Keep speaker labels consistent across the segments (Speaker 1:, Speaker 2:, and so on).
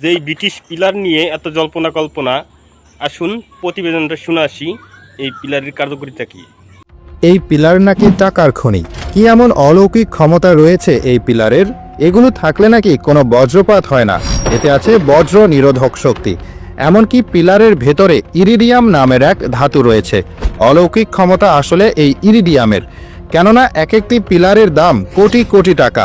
Speaker 1: যে এই British pillar নিয়ে এত জল্পনা কল্পনা, আসুন প্রতিবেদনটা শুনে আসি, এই পিলারের কার্যকরিতা কী?
Speaker 2: এই পিলার নাকি টাকার খনি? কি এমন অলৌকিক ক্ষমতা রয়েছে এই পিলারের? এগুলো থাকলে নাকি কোনো বজ্রপাত হয় না। এতে আছে বজ্র নিরোধক শক্তি। এমনকি পিলারের ভেতরে ইরিডিয়াম নামের এক ধাতু রয়েছে। অলৌকিক ক্ষমতা আসলে এই ইরিডিয়ামের। কেননা এক একটি পিলারের দাম কোটি কোটি টাকা।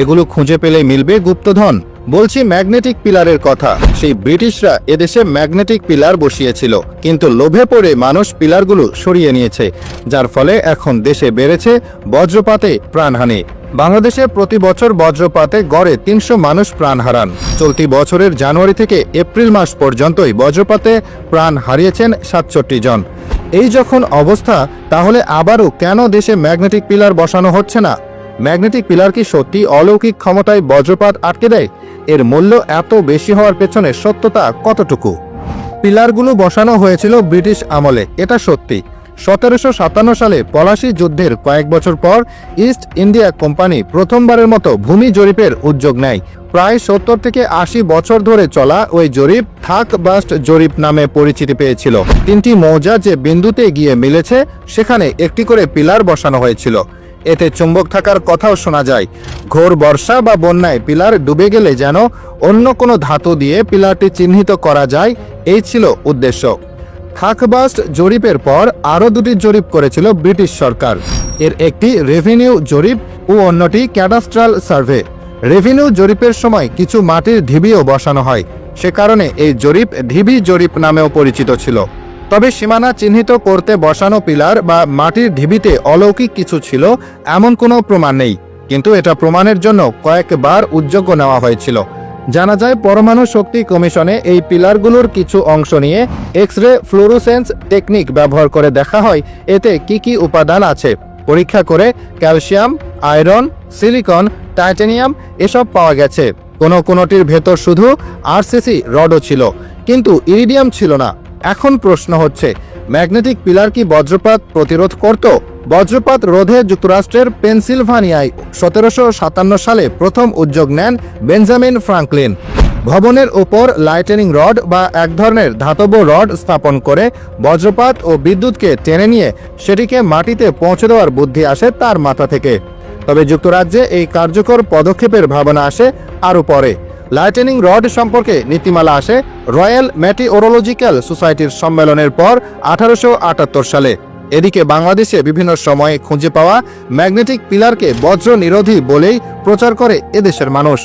Speaker 2: এগুলো খুঁজে পেলে মিলবে গুপ্তধন। বলছি ম্যাগনেটিক পিলারের কথা। সেই ব্রিটিশরা এদেশে ম্যাগনেটিক পিলার বসিয়েছিল, কিন্তু লোভে পড়ে মানুষ পিলারগুলো সরিয়ে নিয়েছে, যার ফলে এখন দেশে বেড়েছে বজ্রপাতে প্রাণহানি। বাংলাদেশে প্রতি বছর বজ্রপাতে গড়ে তিনশো মানুষ প্রাণ হারান। চলতি বছরের জানুয়ারি থেকে এপ্রিল মাস পর্যন্তই বজ্রপাতে প্রাণ হারিয়েছেন সাতষট্টি জন। এই যখন অবস্থা, তাহলে আবারও কেন দেশে ম্যাগনেটিক পিলার বসানো হচ্ছে না? ম্যাগনেটিক পিলার কি সত্যি অলৌকিক ক্ষমতায় বজ্রপাত আটকে দেয়? এর মূল্য এত বেশি হওয়ার পেছনে সত্যতা কতটুকু? পিলারগুলো বসানো হয়েছিল ব্রিটিশ আমলে, এটা সত্যি। সতেরোশো সাতান্ন সালে পলাশি যুদ্ধের কয়েক বছর পর ইস্ট ইন্ডিয়া কোম্পানি প্রথমবারের মতো ভূমি জরিপের উদ্যোগ নেয়। প্রায় সত্তর থেকে আশি বছর ধরে চলা ওই জরিপ থাক বাস্ট জরিপ নামে পরিচিতি পেয়েছিল। তিনটি মৌজা যে বিন্দুতে গিয়ে মিলেছে, সেখানে একটি করে পিলার বসানো হয়েছিল। এতে চুম্বক থাকার কথাও শোনা যায়। ঘোর বর্ষা বা বন্যায় পিলার ডুবে গেলে যেন অন্য কোনো ধাতু দিয়ে পিলারটি চিহ্নিত করা যায়, এই ছিল উদ্দেশ্য। থাকবাস্ট জরিপের পর আরও দুটি জরিপ করেছিল ব্রিটিশ সরকার। এর একটি রেভিনিউ জরিপ ও অন্যটি ক্যাডাস্ট্রাল সার্ভে। রেভিনিউ জরিপের সময় কিছু মাটির ঢিবিও বসানো হয়। সে কারণে এই জরিপ ঢিবি জরিপ নামেও পরিচিত ছিল। তবে সীমানা চিহ্নিত করতে বসানো পিলার বা মাটির ঢিবিতে অলৌকিক কিছু ছিল, এমন কোনো প্রমাণ নেই। কিন্তু এটা প্রমাণের জন্য কয়েকবার উদ্যোগ নেওয়া হয়েছিল। জানা যায়, পরমাণু শক্তি কমিশনে এই পিলারগুলোর কিছু অংশ নিয়ে এক্স রে ফ্লোরোসেন্স টেকনিক ব্যবহার করে দেখা হয়, এতে কি কি উপাদান আছে। পরীক্ষা করে ক্যালসিয়াম, আয়রন, সিলিকন, টাইটানিয়াম এসব পাওয়া গেছে। কোনো কোনোটির ভেতর শুধু আরসিসি রডও ছিল, কিন্তু ইরিডিয়াম ছিল না। এখন প্রশ্ন হচ্ছে, ম্যাগনেটিক পিলার কি বজ্রপাত প্রতিরোধ করত? বজ্রপাত রোধে যুক্তরাষ্ট্রের পেনসিলভানিয়ায় সতেরোশো সাতান্ন সালে প্রথম উদ্যোগ নেন বেঞ্জামিন ফ্রাঙ্কলিন। ভবনের উপর লাইটেনিং রড বা এক ধরনের ধাতব রড স্থাপন করে বজ্রপাত ও বিদ্যুৎকে টেনে নিয়ে সেটিকে মাটিতে পৌঁছে দেওয়ার বুদ্ধি আসে তার মাথা থেকে। তবে যুক্তরাজ্যে এই কার্যকর পদক্ষেপের ভাবনা আসে আরও পরে। লাইটেনিং রড সম্পর্কে নীতিমালা আসে রয়্যাল ম্যাটিওরোলজিক্যাল সোসাইটির সম্মেলনের পর আঠারোশো আটাত্তর সালে। এদিকে বাংলাদেশে বিভিন্ন সময়ে খুঁজে পাওয়া ম্যাগনেটিক পিলারকে বজ্র নিরোধী বলেই প্রচার করে এদেশের মানুষ।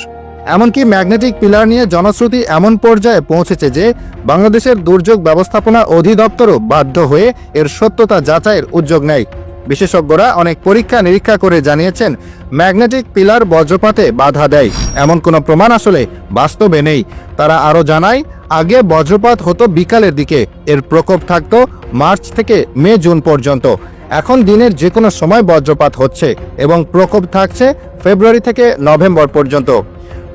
Speaker 2: এমনকি ম্যাগনেটিক পিলার নিয়ে জনশ্রুতি এমন পর্যায়ে পৌঁছেছে যে, বাংলাদেশের দুর্যোগ ব্যবস্থাপনা অধিদপ্তরও বাধ্য হয়ে এর সত্যতা যাচাইয়ের উদ্যোগ নেয়। বিশেষজ্ঞরা অনেক পরীক্ষা নিরীক্ষা করে জানিয়েছেন ম্যাগনেটিক পিলার বজ্রপাতে বাধা দেয়। এমন কোনো প্রমাণ আসলে বাস্তবে নেই। তারা আরও জানায়, আগে বজ্রপাত হতো বিকালের দিকে। এর প্রকোপ থাকতো মার্চ থেকে মে, জুন পর্যন্ত। এখন দিনের যে কোনো সময় বজ্রপাত হচ্ছে এবং প্রকোপ থাকছে ফেব্রুয়ারি থেকে নভেম্বর পর্যন্ত।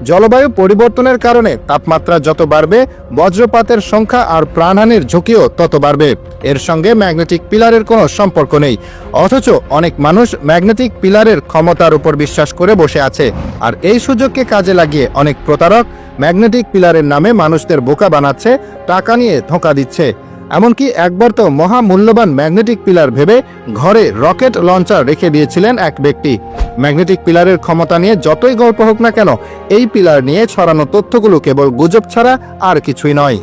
Speaker 2: জলবায়ু পরিবর্তনের কারণে তাপমাত্রা যত বাড়বে, বজ্রপাতের সংখ্যা আর প্রাণহানির ঝুঁকিও তত বাড়বে। এর সঙ্গে ম্যাগনেটিক পিলারের কোনো সম্পর্ক নেই। অথচ অনেক মানুষ ম্যাগনেটিক পিলারের ক্ষমতার উপর বিশ্বাস করে বসে আছে। আর এই সুযোগকে কাজে লাগিয়ে অনেক প্রতারক ম্যাগনেটিক পিলারের নামে মানুষদের বোকা বানাচ্ছে, টাকা নিয়ে ধোঁকা দিচ্ছে। এমনকি একবার তো মহামূল্যবান ম্যাগনেটিক পিলার ভেবে ঘরে রকেট লঞ্চার রেখে দিয়েছিলেন এক ব্যক্তি। ম্যাগনেটিক পিলারের ক্ষমতা নিয়ে যতই গল্প হোক না কেন, এই পিলার নিয়ে ছড়ানো তথ্যগুলো কেবল গুজব ছাড়া আর কিছুই নয়।